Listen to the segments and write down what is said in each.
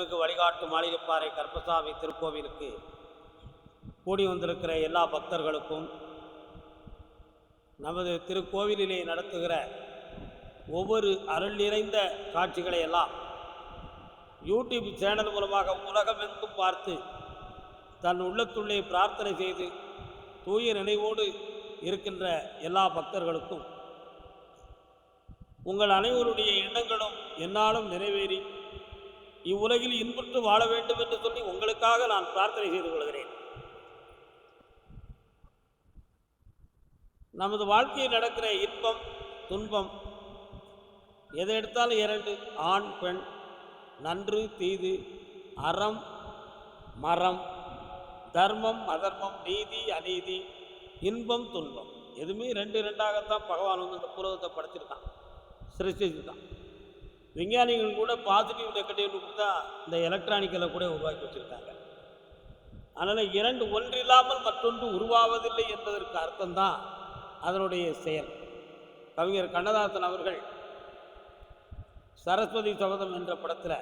அருள்மிகு வழிகாட்டு மாளிகைப்பாறை கற்பசாமி திருக்கோவிலுக்கு கூடி வந்திருக்கிற எல்லா பக்தர்களுக்கும் நமது திருக்கோவிலிலே நடத்துகிற ஒவ்வொரு அருள் நிறைந்த காட்சிகளை எல்லாம் யூடியூப் சேனல் மூலமாக உலகமெங்கும் பார்த்து தன் உள்ளத்துள்ளே பிரார்த்தனை செய்து தூய நினைவோடு இருக்கின்ற எல்லா பக்தர்களுக்கும் உங்கள் அனைவருடைய எண்ணங்களும் என்னாலும் நிறைவேறி இவ்வுலகில் இன்புற்று வாழ வேண்டும் என்று சொல்லி உங்களுக்காக நான் பிரார்த்தனை செய்து கொள்கிறேன். நமது வாழ்க்கையில் நடக்கிற இன்பம் துன்பம் எதை எடுத்தாலும் இரண்டு ஆண் பெண் நன்று தீது அறம் மரம் தர்மம் அதர்மம் நீதி அநீதி இன்பம் துன்பம். எதுவுமே ரெண்டு ரெண்டாகத்தான் பகவான் வந்து இந்த புலகத்தை படைச்சிருக்கான். சிருஷ்டிச்சிருக்கான். விஞ்ஞானிகள் கூட பாசிட்டிவ் நெகட்டிவ் தான் இந்த எலக்ட்ரானிக்கலை கூட உருவாக்கி வச்சுருக்காங்க. அதனால் இரண்டு ஒன்றில்லாமல் மற்றொன்று உருவாவதில்லை என்பதற்கு அர்த்தம்தான் அதனுடைய செயல். கவிஞர் கண்ணதாசன் அவர்கள் சரஸ்வதி சபதம் என்ற படத்தில்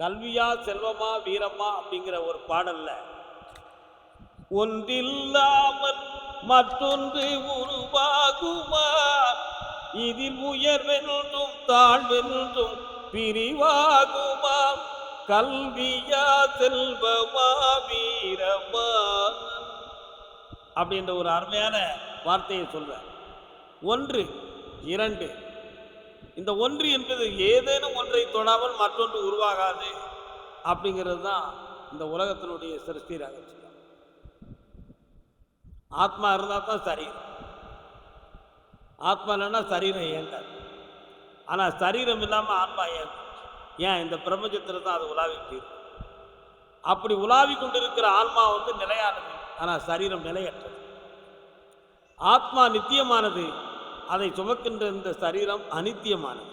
கல்வியா செல்வமா வீரமா அப்படிங்கிற ஒரு பாடல்ல ஒன்றில்லாமல் மற்றொன்று உருவாகுமா இதில் உயர்வென்றும் தாழ்வென்றும் பிரிவாகுமா? கல்வியா செல்வமா? வீரமா? அப்படின்ற ஒரு அருமையான வார்த்தையை சொல்ற ஒன்று இரண்டு. இந்த ஒன்று என்பது ஏதேனும் ஒன்றை தொடாமல் மற்றொன்று உருவாகாது அப்படிங்கிறது தான் இந்த உலகத்தினுடைய சிருஷ்டி ரகசியம் ஆத்மா இருந்தால் தான் சரி ஆத்மா இல்லைன்னா சரீரம் இயங்காது. ஆனால் சரீரம் இல்லாமல் ஆத்மா இயங்கும் ஏன்? இந்த பிரபஞ்சத்தில் தான் அது உலாவிட்டு அப்படி உலாவி கொண்டிருக்கிற ஆன்மா வந்து நிலையானது. ஆனால் சரீரம் நிலையற்றது. ஆத்மா நித்தியமானது. அதை சுமக்கின்ற இந்த சரீரம் அனித்தியமானது.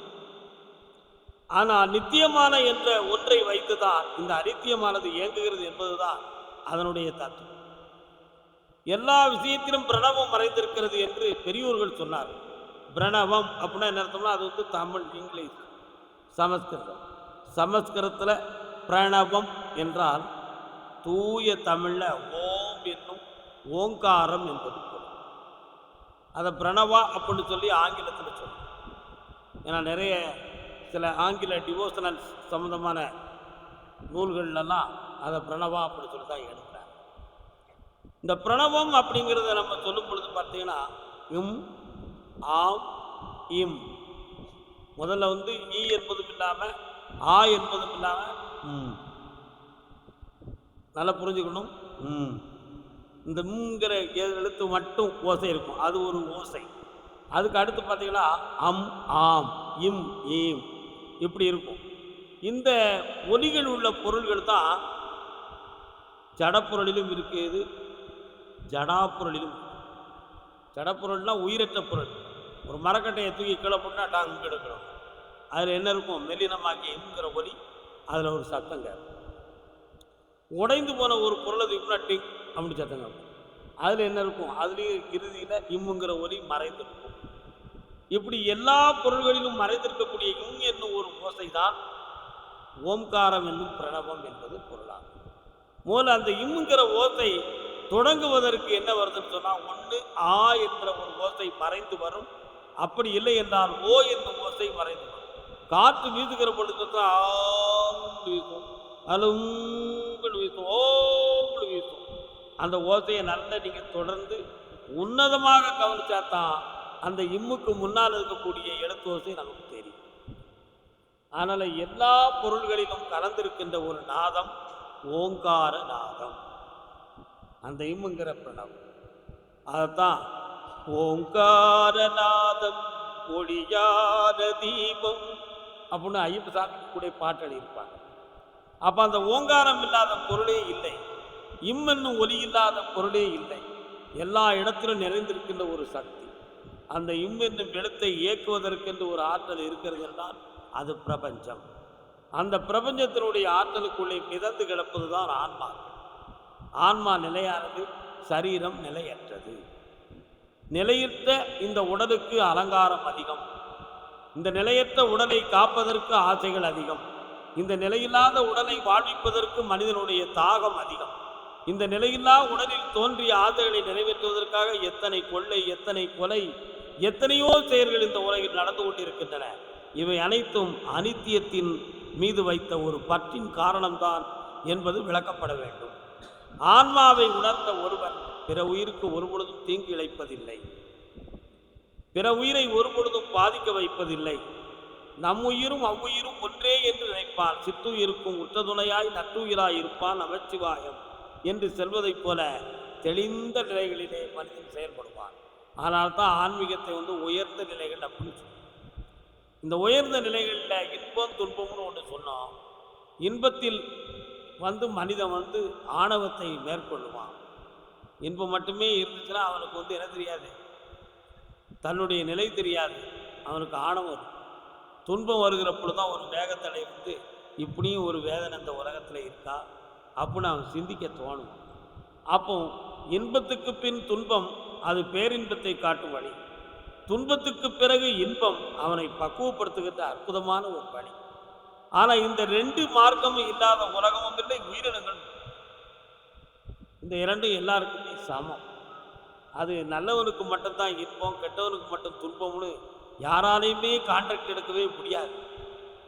ஆனால் நித்தியமான என்ற ஒன்றை வைத்துதான் இந்த அனித்தியமானது இயங்குகிறது என்பதுதான் அதனுடைய தத்துவம். எல்லா விஷயத்திலும் பிரணவம் மறைந்திருக்கிறது என்று பெரியோர்கள் சொன்னார் பிரணவம் அப்படின்னா என்ன அர்த்தம்னா அது வந்து தமிழ் இங்கிலீஷ் சமஸ்கிருதம். சமஸ்கிருதத்தில் பிரணவம் என்றால் தூய தமிழில் ஓம் என்னும் ஓங்காரம் என்பது அதை பிரணவா அப்படின்னு சொல்லி ஆங்கிலத்தில் சொல்லும் ஏன்னா நிறைய சில ஆங்கில டிவோஷனல் சம்மந்தமான நூல்கள்லாம் அதை பிரணவா அப்படின்னு சொல்லி தான் எடுக்கிறாங்க. இந்த பிரணவம் அப்படிங்கிறத நம்ம சொல்லும் பொழுது பார்த்தீங்கன்னா இம் ஆம் இம். முதல்ல வந்து ஈ என்பதும் இல்லாமல் ஆ என்பதும் இல்லாமல் ம். நல்லா புரிஞ்சுக்கணும். ம். இந்த முங்கிற எழுத்து மட்டும் ஓசை இருக்கும். அது ஒரு ஓசை. அதுக்கு அடுத்து பார்த்தீங்கன்னா அம் ஆம் இம் ஈம் இப்படி இருக்கும். இந்த ஒலிகள் உள்ள பொருள்கள் தான் ஜடப்பொருளிலும் இருக்குது ஜடாப்பொருளிலும். இருக்கு. ஜடப்பொருள்னா உயிரற்ற பொருள். ஒரு மரக்கட்டையை தூக்கி கீழே டாங் டாங்கு எடுக்கணும் அதில் என்ன இருக்கும்? மெல்லினமாக்கி என்கிற ஒலி அதில் ஒரு சத்தம் கேட்கும். உடைந்து போன ஒரு பொருளை தூக்கினா டிக் அப்படி சத்தம் கேட்கும். அதில் என்ன இருக்கும்? அதுலேயும் இறுதியில் இம்முங்கிற ஒலி மறைந்திருக்கும். இப்படி எல்லா பொருள்களிலும் மறைந்திருக்கக்கூடிய இம் என்னும் ஒரு ஓசை தான் ஓம்காரம் என்னும் பிரணவம் என்பது பொருளாகும். முதல்ல அந்த இம்முங்கிற ஓசை தொடங்குவதற்கு என்ன வருதுன்னு சொன்னால் ஒன்று ஆ என்ற ஒரு ஓசை மறைந்து வரும் அப்படி இல்லை என்றால் ஓ என்னும் ஓசை மறைந்து காற்று வீசுகிற பொழுது தான் ஆன்னு வீசும். அலும்புன்னு வீசும். ஓம்புன்னு வீசும். அந்த ஓசையை நல்ல நீங்கள் தொடர்ந்து உன்னதமாக கவனிச்சா தான் அந்த இம்முக்கு முன்னால் இருக்கக்கூடிய எழுத்து ஓசை நமக்கு தெரியும். அதனால் எல்லா பொருள்களிலும் கலந்திருக்கின்ற ஒரு நாதம் ஓங்கார நாதம். அந்த இம்முங்கிற பிரணவம். அதைத்தான் ஓங்காரநாதம் ஒளியார தீபம். அப்படின்னு ஐயப்ப சாமி கூட பாட்டு எழுதியிருப்பாங்க. அப்போ அந்த ஓங்காரம் இல்லாத பொருளே இல்லை. இம்மின்னும் ஒலி இல்லாத பொருளே இல்லை. எல்லா இடத்திலும் நிறைந்திருக்கின்ற ஒரு சக்தி. அந்த இம் என்னும் எழுத்தை இயக்குவதற்கென்று ஒரு ஆற்றல் இருக்கிறது என்றால் அது பிரபஞ்சம். அந்த பிரபஞ்சத்தினுடைய ஆற்றலுக்குள்ளே மிதந்து கிடப்பது தான் ஆன்மா. ஆன்மா நிலையானது சரீரம் நிலையற்றது. நிலையற்ற இந்த உடலுக்கு அலங்காரம் அதிகம். இந்த நிலையற்ற உடலை காப்பதற்கு ஆசைகள் அதிகம். இந்த நிலையில்லாத உடலை வாழ்விப்பதற்கு மனிதனுடைய தாகம் அதிகம். இந்த நிலையில்லா உடலில் தோன்றிய ஆசைகளை நிறைவேற்றுவதற்காக எத்தனை கொள்ளை எத்தனை கொலை எத்தனையோ செயல்கள் இந்த உலகில் நடந்து கொண்டிருக்கின்றன. இவை அனைத்தும் அனித்தியத்தின் மீது வைத்த ஒரு பற்றின் காரணம்தான் என்பது விளக்கப்பட வேண்டும். ஆன்மாவை உணர்ந்த ஒருவன் பிற உயிருக்கு ஒரு பொழுதும் தீங்கு இழைப்பதில்லை. பிற உயிரை ஒரு பொழுதும் பாதிக்க வைப்பதில்லை. நம் உயிரும் அவ்வுயிரும் ஒன்றே என்று நினைப்பான் சித்துயிருக்கும் உற்றதுணையாய் நட்டுயிராய் இருப்பான் நமச்சிவாயம் என்று செல்வதைப் போல தெளிந்த நிலைகளிலே மனிதன் செயல்படுவான். ஆனால் தான் ஆன்மீகத்தை வந்து உயர்ந்த நிலைகள் அப்படின்னு சொல்லுவோம் இந்த உயர்ந்த நிலைகளில் இன்பம் துன்பம்னு ஒன்று சொன்னோம். இன்பத்தில் வந்து மனிதன் வந்து ஆணவத்தை மேற்கொள்ளுவான். இன்பம் மட்டுமே இருந்துச்சுன்னா அவனுக்கு வந்து என்ன தெரியாது? தன்னுடைய நிலை தெரியாது. அவனுக்கு ஆணவம் துன்பம் வருகிற பொழுதுதான் ஒரு வேகத்தடை வந்து இப்படியும் ஒரு வேதனை இந்த உலகத்தில் இருக்கா? அப்படின்னு அவன் சிந்திக்க தோணும். அப்போ இன்பத்துக்கு பின் துன்பம் அது பேரின்பத்தை காட்டும் வழி. துன்பத்துக்கு பிறகு இன்பம் அவனை பக்குவப்படுத்துகின்ற அற்புதமான ஒரு வழி. ஆனால் இந்த ரெண்டு மார்க்கமும் இல்லாத உலகமும் இல்லை உயிரினங்கள். இந்த இரண்டும் எல்லாருக்குமே சமம். அது நல்லவனுக்கு மட்டும்தான் இன்பம் கெட்டவனுக்கு மட்டும் துன்பம்னு யாராலையுமே கான்ட்ராக்ட் எடுக்கவே முடியாது.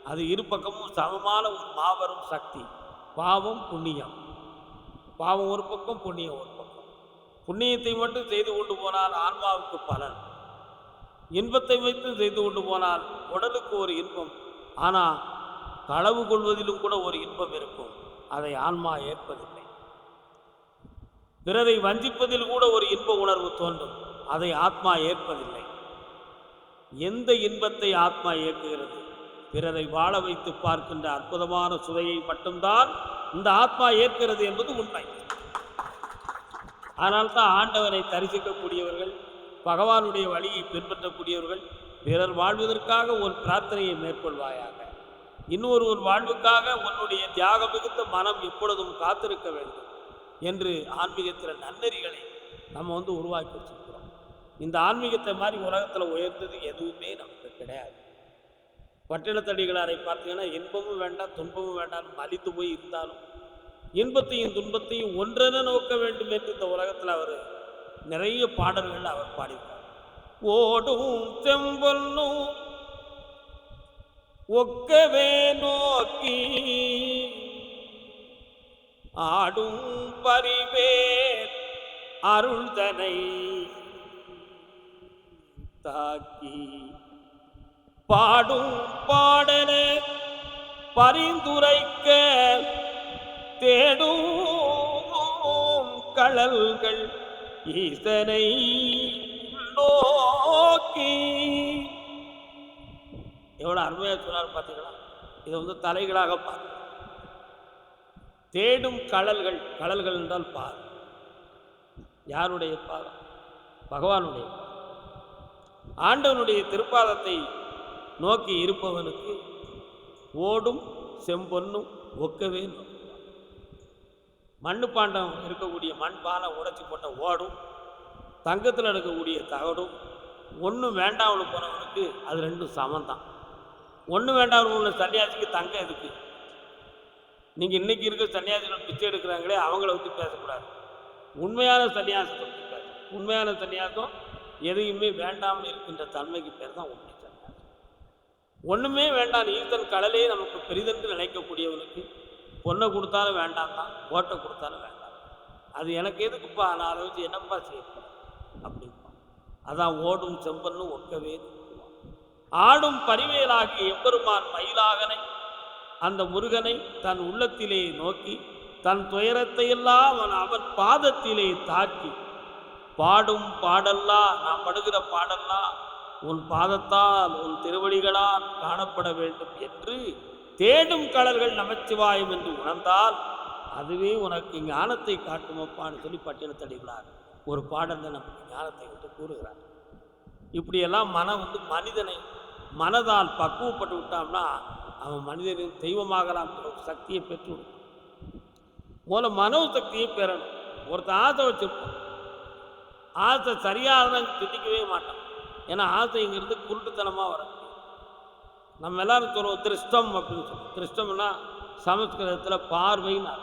அது இரு பக்கமும் சமமான ஒரு மாபெரும் சக்தி. பாவம் புண்ணியம். பாவம் ஒரு பக்கம் புண்ணியம் ஒரு பக்கம். புண்ணியத்தை மட்டும் செய்து கொண்டு போனால் ஆன்மாவுக்கு பலன். இன்பத்தை வைத்து செய்து கொண்டு போனால் உடலுக்கு ஒரு இன்பம். ஆனால் களவு கொள்வதிலும் கூட ஒரு இன்பம் இருக்கும். அதை ஆன்மா ஏற்பதில்லை. பிறரை வஞ்சிப்பதில் கூட ஒரு இன்ப உணர்வு தோன்றும். அதை ஆத்மா ஏற்பதில்லை. எந்த இன்பத்தை ஆத்மா இயக்குகிறது பிறரை வாழ வைத்து பார்க்கின்ற அற்புதமான சுவையை மட்டும்தான் இந்த ஆத்மா ஏற்கிறது என்பது உண்மை. அதனால்தான் ஆண்டவனை தரிசிக்கக்கூடியவர்கள் பகவானுடைய வழியை பின்பற்றக்கூடியவர்கள் பிறர் வாழ்வதற்காக ஒரு பிரார்த்தனையை மேற்கொள்வாயாக. இன்னொரு ஒரு வாழ்வுக்காக உன்னுடைய தியாக மிகுந்த மனம் எப்பொழுதும் காத்திருக்க வேண்டும். என்று ஆன்மீகத்தில் நன்னெறிகளை நம்ம வந்து உருவாக்கி வச்சுருக்கிறோம். இந்த ஆன்மீகத்தை மாதிரி உலகத்தில் உயர்ந்தது எதுவுமே நமக்கு கிடையாது. பட்டினத்தடிகளாரை பார்த்தீங்கன்னா இன்பமும் வேண்டாம் துன்பமும் வேண்டாம் மலித்து போய் இருந்தாலும் இன்பத்தையும் துன்பத்தையும் ஒன்றென நோக்க வேண்டும் என்று இந்த உலகத்தில் அவர் நிறைய பாடல்கள் அவர் பாடினார் ஓடும் செம்பொன்னும் ஒக்கவே நோக்கி ஆடும் பரிவேர் அருள்தனை தாக்கி பாடும் பாடல பரிந்துரைக்க தேடும் கழல்கள் ஈசனை நோக்கி. எவ்வளோ அருமையாக சொன்னார் பார்த்தீங்களா இதை வந்து தலைகளாக பார்த்து. தேடும் கடல்கள் கடல்கள் என்றால் பார். யாருடைய பாதம் பகவானுடைய ஆண்டவனுடைய திருப்பாதத்தை நோக்கி இருப்பவனுக்கு ஓடும் செம்பொன்னும் ஒக்கவே நோக்குவான். மண்ணு பாண்டம் இருக்கக்கூடிய மண் பானை உடைச்சி போட்ட ஓடும் தங்கத்தில் இருக்கக்கூடிய தகடும் ஒன்றும் வேண்டாம்னு போனவனுக்கு அது ரெண்டும் சமந்தான் ஒன்றும் வேண்டாம்னு உள்ள சன்னியாசிக்கு தங்கம் இருக்குது நீங்கள் இன்னைக்கு இருக்க சன்னியாசிகள் பிச்சை எடுக்கிறாங்களே அவங்கள வச்சு பேசக்கூடாது. உண்மையான சன்னியாசத்தை பற்றி பேச உண்மையான சன்னியாசம் எதையுமே வேண்டாமல் இருக்கின்ற தன்மைக்கு பேர் தான் உண்மை சன்னியாசம். ஒன்றுமே வேண்டாம். ஈர்த்தன் கடலே நமக்கு பெரிதென்று நினைக்கக்கூடியவனுக்கு பொண்ணை கொடுத்தாலும் வேண்டாம் தான் ஓட்டை கொடுத்தாலும் வேண்டாம். அது எனக்கு எதுக்குப்பா? நான் அதை வச்சு என்னப்பா செய்யப்போம் அப்படிப்பா அதான் ஓடும் செம்பன்னு ஒக்கவே ஆடும் பரிவேலாகி எம்பெருமான் மயிலாகனை அந்த முருகனை தன் உள்ளத்திலே நோக்கி தன் துயரத்தையெல்லாம் அவன் அவன் பாதத்திலே தாக்கி பாடும் பாடல்லாம் நான் படுகிற பாடல்லாம் உன் பாதத்தால் உன் திருவடிகளால் காணப்பட வேண்டும் என்று தேடும் கடல்கள் நமச்சிவாயம் என்று உணர்ந்தால் அதுவே உனக்கு ஞானத்தை காட்டுமப்பான்னு சொல்லி பட்டினத்தடிகளார் ஒரு பாடலில் நமக்கு ஞானத்தை விட்டு கூறுகிறார். இப்படியெல்லாம் மனம் வந்து மனிதனை மனதால் பக்குவப்பட்டு விட்டோம்னா அவன் மனிதனின் தெய்வமாகலாம். ஒரு சக்தியை பெற்று விடும். முதல்ல மனோ சக்தியை பெறணும். ஒருத்தன் ஆசை வச்சிருப்பான். ஆசை சரியாக திட்டிக்கவே மாட்டான். ஏன்னா ஆசைங்கிறது குருட்டுத்தனமாக வர நம்ம எல்லாரும் சொல்லுவோம் திருஷ்டம் அப்படின்னு சொல்லுவோம். திருஷ்டம்னா சமஸ்கிருதத்தில் பார்வைன்னு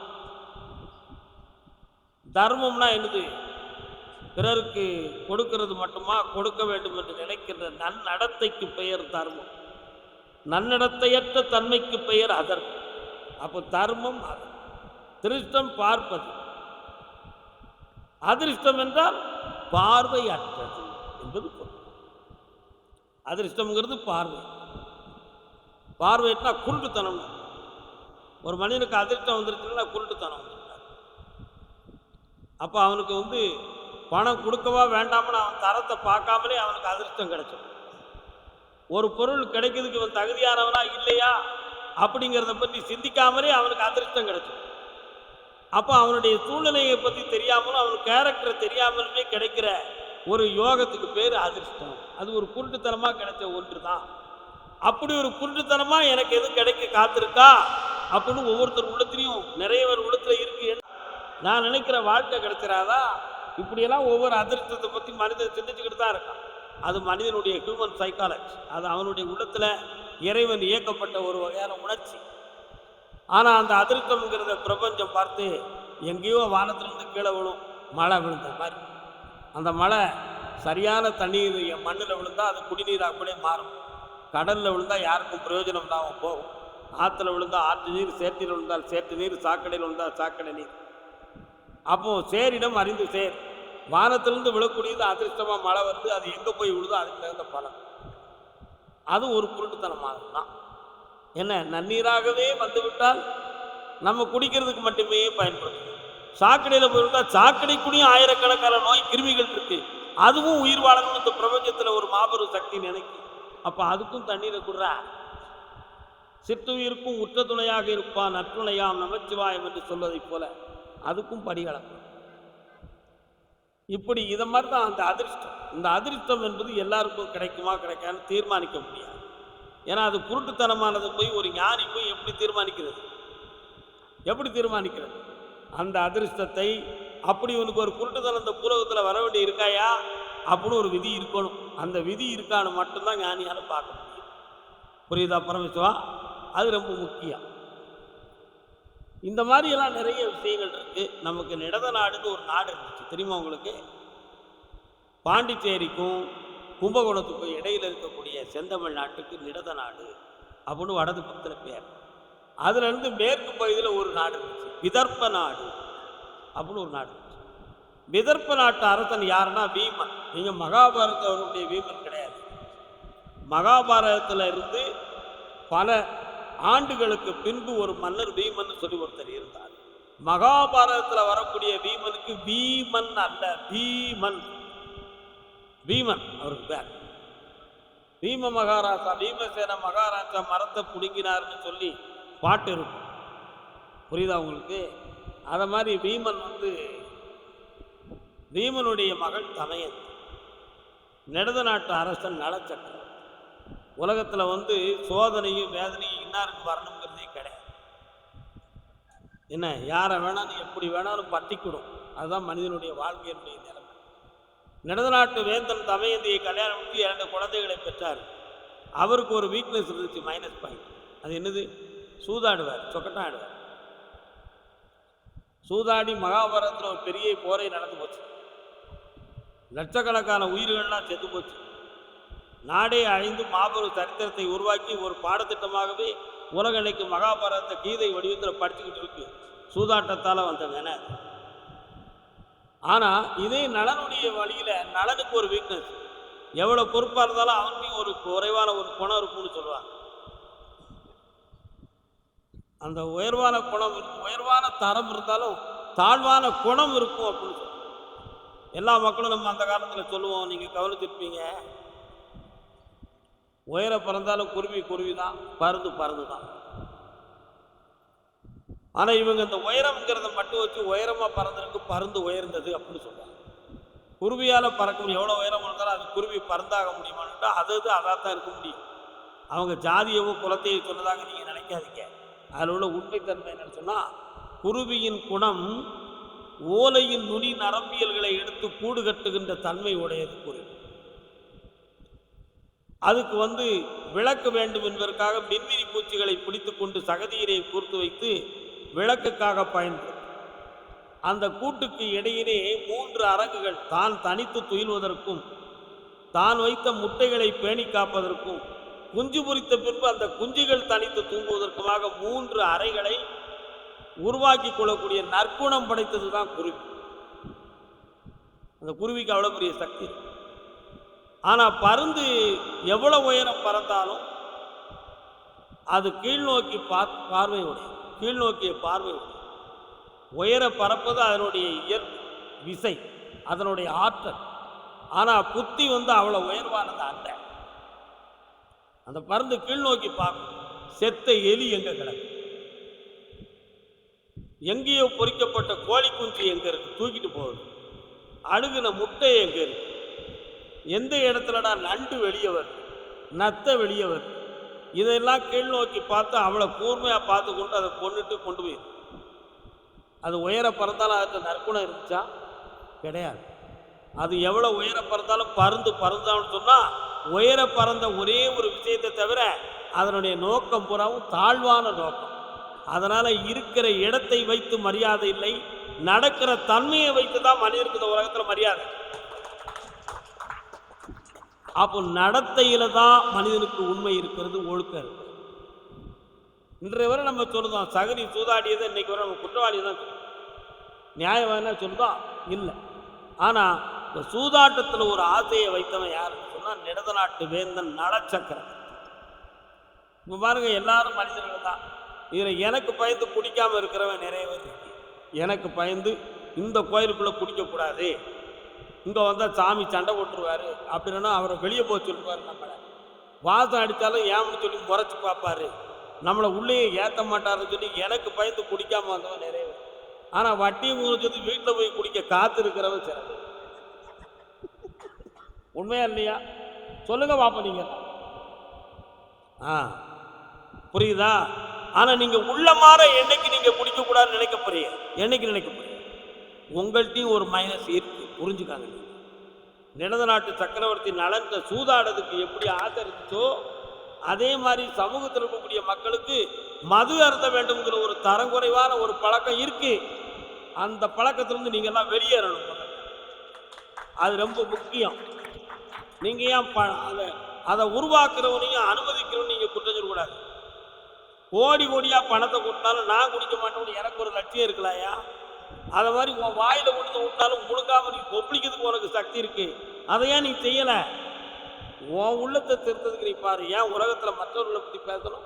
தர்மம்னா என்னது? பிறருக்கு கொடுக்கிறது மட்டுமா? கொடுக்க வேண்டும் என்று நினைக்கின்ற நன்னடத்தைக்கு பெயர் தர்மம். நன்னடத்தையற்ற தன்மைக்கு பெயர் அதர்மம் அப்போ தர்மம் அதர்மம் திருஷ்டம் பார்ப்பது. அதிர்ஷ்டம் என்றால் பார்வையற்றது என்பது பொருள். அதிர்ஷ்டம்ங்கிறது பார்வை. பார்வைன்னா குருட்டுத்தனம். ஒரு மனிதனுக்கு அதிர்ஷ்டம் வந்துருச்சுன்னா குருட்டுத்தனம் வந்துருக்காரு. அப்போ அவனுக்கு வந்து பணம் கொடுக்கவா வேண்டாம்னு அவன் தரத்தை பார்க்காமலே அவனுக்கு அதிர்ஷ்டம் கிடைச்சிடும். ஒரு பொருள் கிடைக்கிறதுக்கு இவன் தகுதியானவனா இல்லையா? அப்படிங்கிறத பற்றி சிந்திக்காமலே அவனுக்கு அதிர்ஷ்டம் கிடைச்சது. அப்போ அவனுடைய சூழ்நிலையை பற்றி தெரியாமலும் அவன் கேரக்டரை தெரியாமலுமே கிடைக்கிற ஒரு யோகத்துக்கு பேர் அதிர்ஷ்டம். அது ஒரு குருட்டுத்தனமாக கிடைச்ச ஒன்று தான் அப்படி ஒரு குருட்டுத்தனமாக எனக்கு எதுவும் கிடைக்க காத்திருக்கா? அப்படின்னு ஒவ்வொருத்தர் உள்ளத்துலையும் நிறைய பேர் உள்ளத்துல இருக்கு. நான் நினைக்கிற வாழ்க்கை கிடைச்சிடாதா இப்படியெல்லாம் ஒவ்வொரு அதிர்ஷ்டத்தை பற்றி மனிதன் சிந்திச்சுக்கிட்டு தான் இருக்கான். அது மனிதனுடைய ஹியூமன் சைக்காலஜி அது அவனுடைய உள்ளத்தில் இறைவன் இயக்கப்பட்ட ஒரு வகையான உணர்ச்சி. ஆனால் அந்த அதிர்ஷ்டம்ங்கிறத பிரபஞ்சம் பார்த்து எங்கேயோ வானத்திலிருந்து கீழே விழும் மழை விழுந்த மாதிரி. அந்த மழை சரியான தண்ணீர் என் மண்ணில் விழுந்தால் அது குடிநீராக கூட மாறும். கடலில் விழுந்தால் யாருக்கும் பிரயோஜனம் இல்லாமல் போகும். ஆற்றுல விழுந்தால் ஆற்று நீர் சேற்றில் விழுந்தால் சேற்று நீர் சாக்கடையில் விழுந்தால் சாக்கடை நீர். அப்போது சேரிடம் அறிந்து சேர். வானத்திலிருந்து விழக்கூடியது அதிர்ஷ்டமாக மழை வருது அது எங்கே போய் விழுதோ அதுக்கு தகுந்த பலன். அது ஒரு குருட்டுத்தனமாக தான் என்ன நன்னீராகவே வந்துவிட்டால் நம்ம குடிக்கிறதுக்கு மட்டுமே பயன்படுத்தும் சாக்கடையில் போய்விட்டால் சாக்கடைக்குடியும் ஆயிரக்கணக்கான நோய் கிருமிகள் இருக்குது அதுவும் உயிர் வாழணும் இந்த பிரபஞ்சத்தில் ஒரு மாபெரும் சக்தி நினைக்கும் அப்போ அதுக்கும் தண்ணீரை குடுறா சிற்றுயிருக்கும் உற்ற துணையாக இருப்பான் நற்றுணையாம் நமச்சிவாயம் என்று சொல்வதைப் போல அதுக்கும் படிகளக்கும் இப்படி இதை மாதிரி தான் அந்த அதிர்ஷ்டம். இந்த அதிர்ஷ்டம் என்பது எல்லாருக்கும் கிடைக்குமா கிடைக்கான்னு தீர்மானிக்க முடியாது. ஏன்னா அது குருட்டுத்தனமானது போய் ஒரு ஞானி போய் எப்படி தீர்மானிக்கிறது? எப்படி தீர்மானிக்கிறது? அந்த அதிர்ஷ்டத்தை அப்படி உனக்கு ஒரு குருட்டுத்தனம் இந்த பூலகத்தில் வர வேண்டி இருக்காயா? அப்படின்னு ஒரு விதி இருக்கணும். அந்த விதி இருக்கான்னு மட்டும்தான் ஞானியால் பார்க்க முடியும். புரியுதா பரமேஸ்வரா? அது ரொம்ப முக்கியம். இந்த மாதிரியெல்லாம் நிறைய விஷயங்கள் இருக்குது நமக்கு நிடத நாடுன்னு ஒரு நாடு இருக்குது தெரியுமா உங்களுக்கு? பாண்டிச்சேரிக்கும் கும்பகோணத்துக்கும் இடையில் இருக்கக்கூடிய செந்தமிழ் நாட்டுக்கு நிடத நாடு அப்படின்னு வடது பக்கத்தில் பேர். அதுலேருந்து மேற்கு பகுதியில் ஒரு நாடு இருந்துச்சு. விதர்ப்ப நாடு அப்படின்னு ஒரு நாடு இருந்துச்சு. விதர்ப்ப நாட்டு அரசன் யாருன்னா பீமன் நீங்கள் மகாபாரதனுடைய பீமன் கிடையாது. மகாபாரதத்தில் இருந்து பல ஆண்டுகளுக்கு பின்பு ஒரு மன்னர் பீமன் சொல்லி ஒருத்தர் இருந்தார். மகாபாரதத்தில் வரக்கூடிய பீமனுக்கு பீமன் அல்ல பீமன். பீமன் அவருக்கு பேர். பீம மகாராஜா பீமசேன மகாராஜா மரத்தை பிடுங்கினார்னு சொல்லி பாட்டு இருக்கும். புரியுதா உங்களுக்கு? அதை மாதிரி பீமன் வந்து பீமனுடைய மகள் தமையன். நெடுத நாட்டு அரசன் நலச்சக்கரம் உலகத்தில் வந்து சோதனையும் வேதனையும் இன்னாருக்கு வரணுங்க? என்ன யாரை வேணாலும் எப்படி வேணாலும் பட்டிக்கிடும் அதுதான் மனிதனுடைய வாழ்க்கையினுடைய நிலைமை. நெடுநாட்டு வேந்தன் தமையந்தியை கல்யாணம் பண்ணி இரண்டு குழந்தைகளை பெற்றார். அவருக்கு ஒரு வீக்னஸ் இருந்துச்சு மைனஸ் பாயிண்ட் அது என்னது? சூதாடுவார் சொக்கட்டாடுவார். சூதாடி மகாபாரதத்தில் ஒரு பெரிய போரை நடந்து போச்சு. லட்சக்கணக்கான உயிர்கள்லாம் செத்து போச்சு. நாடே அழிந்து மாபெரும் சரித்திரத்தை உருவாக்கி ஒரு பாடத்திட்டமாகவே உலக இன்னைக்கு மகாபாரதத்தை கீதை வடிவத்தில் படிச்சுக்கிட்டு இருக்கு. சூதாட்டத்தால் வந்த வேண ஆனால் இதே நலனுடைய வழியில் நலனுக்கு ஒரு வீக்னஸ் எவ்வளோ பொறுப்பாக இருந்தாலும் அவனுக்கும் ஒரு குறைவான ஒரு குணம் இருக்கும்னு சொல்லுவாங்க. அந்த உயர்வான குணம் இருக்கும் உயர்வான தரம் இருந்தாலும் தாழ்வான குணம் இருக்கும் அப்படின்னு சொல்லுவோம் எல்லா மக்களும் நம்ம அந்த காலத்தில் சொல்லுவோம் நீங்கள் கவனிச்சிருப்பீங்க உயர பறந்தாலும் குருவி குருவி தான் பருந்து பருந்து தான் ஆனால் இவங்க இந்த உயரம்ங்கிறத மட்டும் வச்சு உயரமாக பறந்துருக்கு பருந்து உயர்ந்தது அப்படின்னு சொல்லுவாங்க குருவியால் பறக்க முடியும். எவ்வளோ உயரம் இருந்தாலும் அது குருவி பறந்தாக முடியுமான்ட்டா அது அது அதாக தான் இருக்க முடியும். அவங்க ஜாதியவோ குலத்தையோ சொன்னதாக நீங்கள் நினைக்காதீங்க. அதில் உள்ள உண்மைத்தன்மை என்னன்னு சொன்னால் குருவியின் குணம் ஓலையின் நுனி நரம்பியல்களை எடுத்து கூடு கட்டுகின்ற தன்மை உடையது குருவி. அதுக்கு வந்து விளக்கு வேண்டும் என்பதற்காக மின்மினி பூச்சிகளை பிடித்து கொண்டு சகதியிலே கூர்த்து வைத்து விளக்குக்காக பயன்படும். அந்த கூட்டுக்கு இடையிலே மூன்று அரங்குகள் தான் தனித்து துயில்வதற்கும் தான் வைத்த முட்டைகளை பேணி காப்பதற்கும் குஞ்சு பொரித்த பின்பு அந்த குஞ்சுகள் தனித்து தூங்குவதற்குமாக மூன்று அறைகளை உருவாக்கி கொள்ளக்கூடிய நற்குணம் படைத்தது தான் குருவி. அந்த குருவிக்கு அவ்வளோ பெரிய சக்தி ஆனால் பருந்து எவ்வளோ உயரம் பறந்தாலும் அது கீழ்நோக்கி பார் பார்வையுடைய கீழ்நோக்கிய பார்வையுடைய உயர பறப்பது அதனுடைய இயற் விசை அதனுடைய ஆற்றல். ஆனால் புத்தி வந்து அவ்வளோ உயர்வானது அல்ல. அந்த பருந்து கீழ்நோக்கி பார்க்கும். செத்த எலி எங்கே கிடக்கு? எங்கேயோ பொறிக்கப்பட்ட கோழி குஞ்சு எங்கே இருக்குது தூக்கிட்டு போகுது. அழுகுன முட்டை எங்கே இருக்குது எந்த இடத்துலடா நண்டு வெளியவர் நத்தை வெளியவர் இதெல்லாம் கீழ் நோக்கி பார்த்து அவளை கூர்மையாக பார்த்து கொண்டு அதை கொண்டுட்டு கொண்டு போய் அது உயர பறந்தாலும் அதுக்கு நற்குணம் இருந்துச்சா? கிடையாது. அது எவ்வளோ உயர பறந்தாலும் பறந்து பறந்தான்னு சொன்னால் உயர பறந்த ஒரே ஒரு விஷயத்தை தவிர அதனுடைய நோக்கம் புறாவும் தாழ்வான நோக்கம். அதனால் இருக்கிற இடத்தை வைத்து மரியாதை இல்லை நடக்கிற தன்மையை வைத்து தான் மனிதருக்கு இந்த உலகத்தில் மரியாதை. அப்போ நடத்தையில் தான் மனிதனுக்கு உண்மை இருக்கிறது ஒழுக்கம் இன்றைய வரை நம்ம சொல்லுதோம் சகதி சூதாடியது இன்னைக்கு வரை நம்ம குற்றவாளி தான் நியாயம் என்ன சொல்லுதோம் இல்லை. ஆனால் இந்த சூதாட்டத்தில் ஒரு ஆசையை வைத்தவன் யாருன்னு சொன்னால் நிடத நாட்டு வேந்தன் நலச்சக்கரம் இப்போ பாருங்க எல்லாரும் மனிதர்கள் தான். இதில் எனக்கு பயந்து குடிக்காமல் இருக்கிறவன் நிறைய பேர் எனக்கு பயந்து இந்த கோயிலுக்குள்ளே குடிக்கக்கூடாது. இங்கே வந்தால் சாமி சண்டை போட்டுருவாரு அப்படின்னா அவரை வெளியே போக சொல்லுவார் நம்மளை. வாசம் அடித்தாலும் ஏன்னு சொல்லி முறைச்சி பார்ப்பாரு. நம்மளை உள்ளே ஏற்ற மாட்டாருன்னு சொல்லி எனக்கு பயந்து குடிக்காமல் வந்தவன் நிறைய ஆனால் வட்டி முடிஞ்சது வீட்டில் போய் குடிக்க காத்து இருக்கிறவன் சிறப்பு. உண்மையா இல்லையா? சொல்லுங்க பார்ப்போம் நீங்கள் ஆ புரியுதா? ஆனால் நீங்கள் உள்ள மாற என்னைக்கு நீங்கள் குடிக்கக்கூடாதுன்னு நினைக்க போறீங்க? என்னைக்கு நினைக்க போறீங்க? உங்கள்கிட்டயும் ஒரு மைனஸ் இருக்கு. புரிஞ்சுக்காங்க நீங்க. நிலத நாட்டு சக்கரவர்த்தி நலந்த சூதாடுறதுக்கு எப்படி ஆதரிச்சோ அதே மாதிரி சமூகத்தில் இருக்கக்கூடிய மக்களுக்கு மது அருந்த வேண்டும்ங்கிற ஒரு தரங்குறைவான ஒரு பழக்கம் இருக்கு. அந்த பழக்கத்திலிருந்து நீங்க எல்லாம் வெளியேறணும் அது ரொம்ப முக்கியம். நீங்க ஏன் ப அதை அதை உருவாக்குறவனையும் அனுமதிக்கிறவனையும் நீங்க குற்றம் சொல்லக்கூடாது. கோடி ஓடியா பணத்தை கொடுத்தாலும் நான் குடிக்க மாட்டேன்னு எனக்கு ஒரு லட்சியம் இருக்கலாயா அதை மாதிரி உன் வாயில் கொண்டு விட்டாலும் முழுங்காம நீ கொப்பளிக்கிறதுக்கு உனக்கு சக்தி இருக்கு. அதை ஏன் நீ செய்யல? உன் உள்ளத்தை திருத்ததுக்கு நீ பாரு. ஏன் உலகத்தில் மற்றவர்களை பற்றி பேசணும்?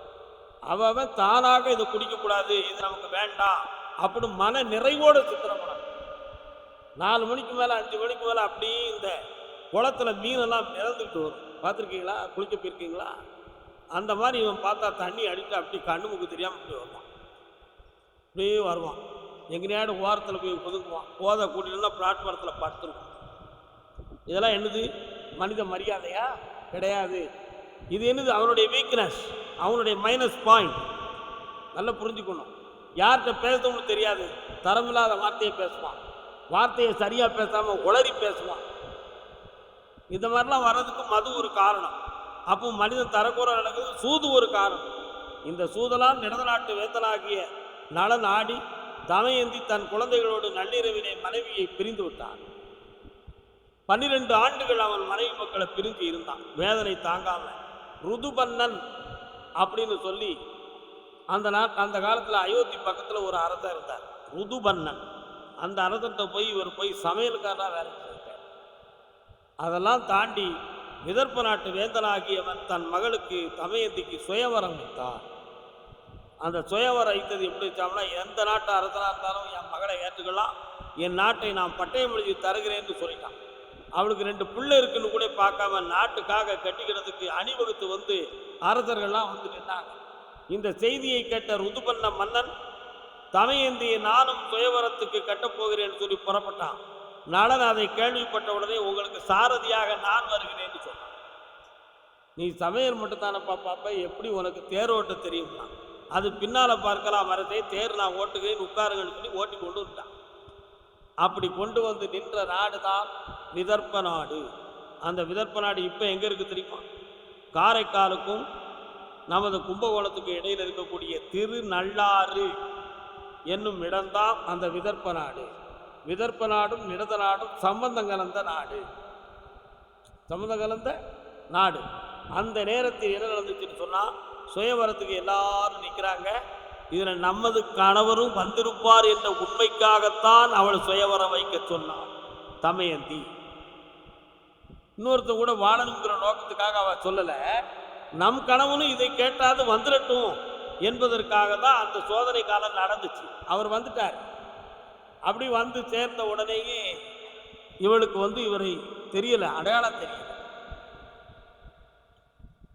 அவன் அவன் தானாக இதை குடிக்கக்கூடாது. இது நமக்கு வேண்டாம். அப்படின்னு மன நிறைவோடு சித்திரம் நாலு மணிக்கு மேலே அஞ்சு மணிக்கு மேலே அப்படியே இந்த குளத்துல மீனெல்லாம் மிதந்துக்கிட்டு வரும். பார்த்துருக்கீங்களா? குளிக்க போயிருக்கீங்களா? அந்த மாதிரி இவன் பார்த்தா தண்ணி அடித்து அப்படி கண்ணு முக்கு தெரியாமல் இப்படி வருவான். அப்படியே வருவான். எங்கேயாவது ஓரத்தில் போய் ஒதுக்குவான். போதை கூட்டிட்டு பிளாட்ஃபாரத்தில் படுத்துருவான். இதெல்லாம் என்னது? மனித மரியாதையா? கிடையாது. இது என்னது? அவனுடைய வீக்னஸ் அவனுடைய மைனஸ் பாயிண்ட் நல்லா புரிஞ்சுக்கணும். யார்கிட்ட பேசணும்னு தெரியாது. தரமில்லாத வார்த்தையை பேசுவான். வார்த்தையை சரியாக பேசாமல் உளறி பேசுவான். இந்த மாதிரிலாம் வர்றதுக்கு மது ஒரு காரணம். அப்போ மனிதன் தரக்குறை நடக்குது சூது ஒரு காரணம். இந்த சூதலால் நிடத நாட்டு வேந்தனாகிய நலன் ஆடி தமையந்தி தன் குழந்தைகளோடு நள்ளிரவிலே மனைவியை பிரிந்து விட்டான். பன்னிரண்டு ஆண்டுகள் அவன் மனைவி மக்களை பிரிஞ்சு இருந்தான். வேதனை தாங்காம ருதுபன்னன் அப்படின்னு சொல்லி அந்த நா அந்த காலத்தில் அயோத்தி பக்கத்தில் ஒரு அரசர் இருந்தார். ருதுபன்னன். அந்த அரசர்கிட்ட போய் இவர் போய் சமையல்காரராக வேலை செஞ்சார் அதெல்லாம் தாண்டி விதர்ப்ப நாட்டு வேந்தனாகியவன் தன் மகளுக்கு தமயந்திக்கு சுயவரம் வைத்தார் அந்த சுயவர வைத்தது எப்படி வச்சாங்கன்னா எந்த நாட்டு அரசனாக இருந்தாலும் என் மகளை ஏற்றுக்கலாம் என் நாட்டை நான் பட்டயம் எழுதி தருகிறேன்னு சொல்லிட்டான். அவளுக்கு ரெண்டு பிள்ளை இருக்குன்னு கூட பார்க்காம நாட்டுக்காக கட்டிக்கிறதுக்கு அணிவகுத்து வந்து அரசர்கள்லாம் வந்து நின்றாங்க இந்த செய்தியை கேட்ட ருதுபண்ண மன்னன் தமையந்தியை நானும் சுயவரத்துக்கு கட்டப்போகிறேன்னு சொல்லி புறப்பட்டான். நளன் அதை கேள்விப்பட்ட உடனே உங்களுக்கு சாரதியாக நான் வருகிறேன்னு சொன்னான். நீ சமையல் மட்டும் பாப்பாப்ப எப்படி உனக்கு தேரோட்ட ஓட்ட தெரியும்னா? அது பின்னால் பார்க்கலாம் மரத்தை தேர் நான் ஓட்டுகிறேன் உட்காருங்கன்னு சொல்லி ஓட்டி கொண்டு வந்துட்டான். அப்படி கொண்டு வந்து நின்ற நாடு தான் விதர்ப்ப நாடு. அந்த விதர்ப்ப நாடு இப்போ எங்கே இருக்கு தெரியுமா? காரைக்காலுக்கும் நமது கும்பகோணத்துக்கு இடையில் இருக்கக்கூடிய திருநள்ளாறு என்னும் இடம்தான் அந்த விதர்ப்ப நாடு. விதர்ப்ப நாடும் நிடத நாடும் சம்பந்தம் கலந்த நாடு. சம்பந்தம் கலந்த நாடு. அந்த நேரத்தில் என்ன நடந்துச்சுன்னு சொன்னால் சுயவரத்துக்கு எல்லாரும் நிற்கிறாங்க இதில் நமது கணவரும் வந்திருப்பார் என்ற உண்மைக்காகத்தான் அவள் சுயவரம் வைக்க சொன்னாள் தமயந்தி. இன்னொருத்த கூட வாழணுங்கிற நோக்கத்துக்காக அவ சொல்லலை. நம் கணவனும் இதை கேட்டாது வந்துடட்டும் என்பதற்காக தான் அந்த சோதனை காலம் நடந்துச்சு. அவர் வந்துட்டார். அப்படி வந்து சேர்ந்த உடனேயே இவளுக்கு வந்து இவரை தெரியலை அடையாளம் தெரியல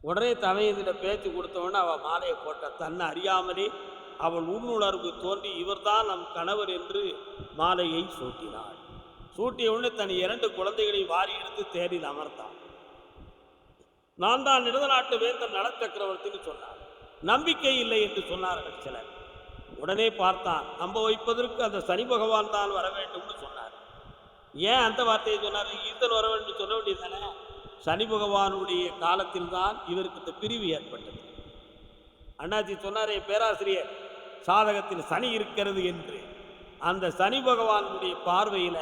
உடனே தமையந்திட பேச்சு கொடுத்தவொடனே அவள் மாலையை போட்ட தன்னை அறியாமலே அவள் உள்ளுணர்வு தோன்றி இவர்தான் நம் கணவர் என்று மாலையை சூட்டினாள். சூட்டிய உடனே தன் இரண்டு குழந்தைகளை வாரி எடுத்து தேரில் அமர்ந்தான் நான் தான் நிடதநாட்டு வேந்தன் நலச்சக்கரவர்த்தின்னு சொன்னார். நம்பிக்கை இல்லை என்று சொன்னார்கள் சிலர். உடனே பார்த்தான் நம்ப வைப்பதற்கு அந்த சனி பகவான் தான் வர வேண்டும்னு சொன்னார். ஏன் அந்த வார்த்தையை சொன்னார்? ஈசன் வர வேண்டும் சொல்ல வேண்டியதானே சனி பகவானுடைய காலத்தில் தான் இவருக்கு இந்த பிரிவு ஏற்பட்டது. அண்ணாச்சி சொன்னாரே பேராசிரியர் சாதகத்தில் சனி இருக்கிறது என்று. அந்த சனி பகவானுடைய பார்வையில்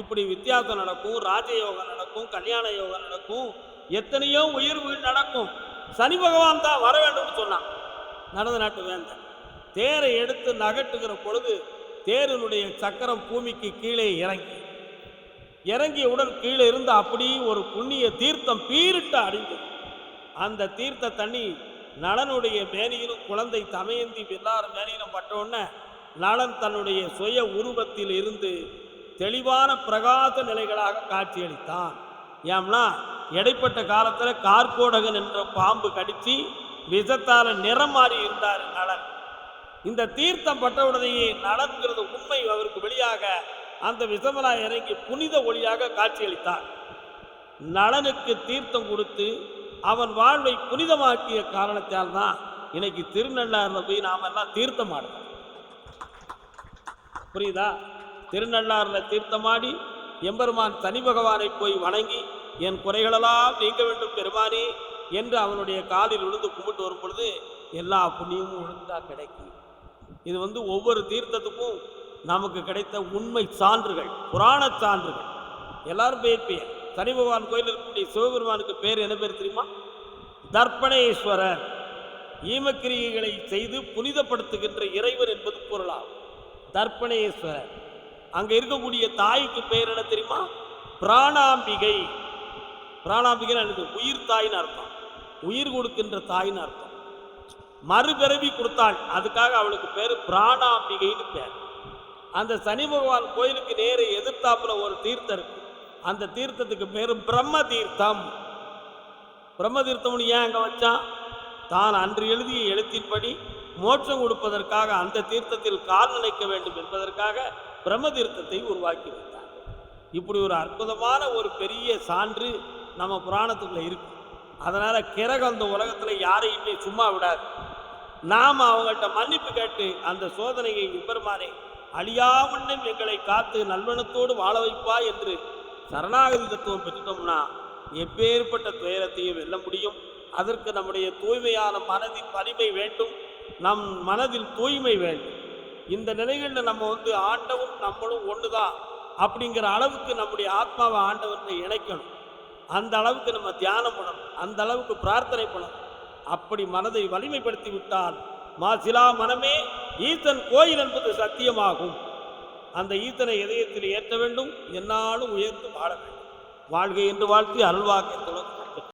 இப்படி வித்தியாசம் நடக்கும் ராஜயோகம் நடக்கும் கல்யாண யோகம் நடக்கும் எத்தனையோ உயர்வுகள் நடக்கும். சனி பகவான் தான் வர வேண்டும்னு சொன்னான். நடந்த நாட்டு வேந்தன். தேரை எடுத்து நகட்டுகிற பொழுது தேரினுடைய சக்கரம் பூமிக்கு கீழே இறங்கி இறங்கியவுடன் கீழே இருந்து அப்படி ஒரு புண்ணிய தீர்த்தம் பீரிட்டு அறிந்தது அந்த தீர்த்த தண்ணி நலனுடைய மேனியிலும் குழந்தை தமையந்தி எல்லாரும் மேனியிலும் பட்ட உடனே நலன் தன்னுடைய சுய உருவத்தில் இருந்து தெளிவான பிரகாச நிலைகளாக காட்சியளித்தான். ஏம்னா இடைப்பட்ட காலத்தில் கார்கோடகன் என்ற பாம்பு கடித்து விஷத்தால் நிறம் மாறி இருந்தார் நலன் இந்த தீர்த்தம் பட்ட உடனேயே நலன்கிறது உண்மை அவருக்கு வெளியாக அந்த விஷமலா இறங்கி புனித ஒளியாக காட்சியளித்தார். நலனுக்கு தீர்த்தம் கொடுத்து அவன் வாழ்வை புனிதமாக்கிய காரணத்தால் தான் இன்னைக்கு திருநள்ளாறுல போய் நாமெல்லாம் தீர்த்தம் தீர்த்தமாடு புரியுதா? திருநள்ளாறுல தீர்த்தமாடி எம்பெருமான் தனி பகவானை போய் வணங்கி என் குறைகளெல்லாம் நீங்க வேண்டும் பெருமானே என்று அவனுடைய காலில் விழுந்து கும்பிட்டு வரும் பொழுது எல்லா புண்ணியமும் ஒழுங்காக கிடைக்கும். இது வந்து ஒவ்வொரு தீர்த்தத்துக்கும் நமக்கு கிடைத்த உண்மை சான்றுகள் புராண சான்றுகள். எல்லாரும் பெயர் சனி பகவான் கோயில் இருக்கக்கூடிய சிவபெருமானுக்கு பேர் என்ன பேர் தெரியுமா? தர்ப்பணேஸ்வரர். ஈமக்கிரியைகளை செய்து புனிதப்படுத்துகின்ற இறைவர் என்பது பொருளாகும். தர்ப்பணேஸ்வரர். அங்கே இருக்கக்கூடிய தாய்க்கு பேர் என்ன தெரியுமா? பிராணாம்பிகை. பிராணாம்பிகை எனக்கு உயிர் தாயின்னு அர்த்தம். உயிர் கொடுக்கின்ற தாயின்னு அர்த்தம். மறுபிறவி கொடுத்தாள். அதுக்காக அவளுக்கு பேர் பிராணாம்பிகைன்னு பேர். அந்த சனி பகவான் கோயிலுக்கு நேர எதிர்த்தாப்புல ஒரு தீர்த்தம் இருக்கு. அந்த தீர்த்தத்துக்கு பேர் பிரம்ம தீர்த்தம் பிரம்ம தீர்த்தம்னு ஏன் அங்கே வச்சான்? தான் அன்று எழுதிய எழுத்தின்படி மோட்சம் கொடுப்பதற்காக அந்த தீர்த்தத்தில் கால் நினைக்க வேண்டும் என்பதற்காக பிரம்ம தீர்த்தத்தை உருவாக்கி வைத்தார். இப்படி ஒரு அற்புதமான ஒரு பெரிய சான்று நம்ம புராணத்துக்குள்ள இருக்கு. அதனால கிரகம் அந்த உலகத்தில் யாரையுமே சும்மா விடாது. நாம் அவங்கள்ட்ட மன்னிப்பு கேட்டு அந்த சோதனையை இப்பெருமானே அழியாமண்ணும் எங்களை காத்து நல்வனத்தோடு வாழ வைப்பா என்று சரணாகதி தத்துவம் பெற்றுட்டோம்னா எப்பேற்பட்ட துயரத்தையும் வெல்ல முடியும். அதற்கு நம்முடைய தூய்மையான மனதின் வலிமை வேண்டும். நம் மனதில் தூய்மை வேண்டும். இந்த நிலைகளில் நம்ம வந்து ஆண்டவும் நம்மளும் ஒன்று தான் அப்படிங்கிற அளவுக்கு நம்முடைய ஆத்மாவை ஆண்டவனை இணைக்கணும். அந்த அளவுக்கு நம்ம தியானம் பண்ணணும். அந்த அளவுக்கு பிரார்த்தனை பண்ணணும். அப்படி மனதை வலிமைப்படுத்தி விட்டால் மாசிலா மனமே ஈசன் கோயில் என்பது சத்தியமாகும். அந்த ஈசனை இதயத்தில் ஏற்ற வேண்டும். என்னாலும் உயர்ந்து வாழ வேண்டும். வாழ்கை என்று வாழ்த்தி அருள்வாக்கை தொடர்ந்து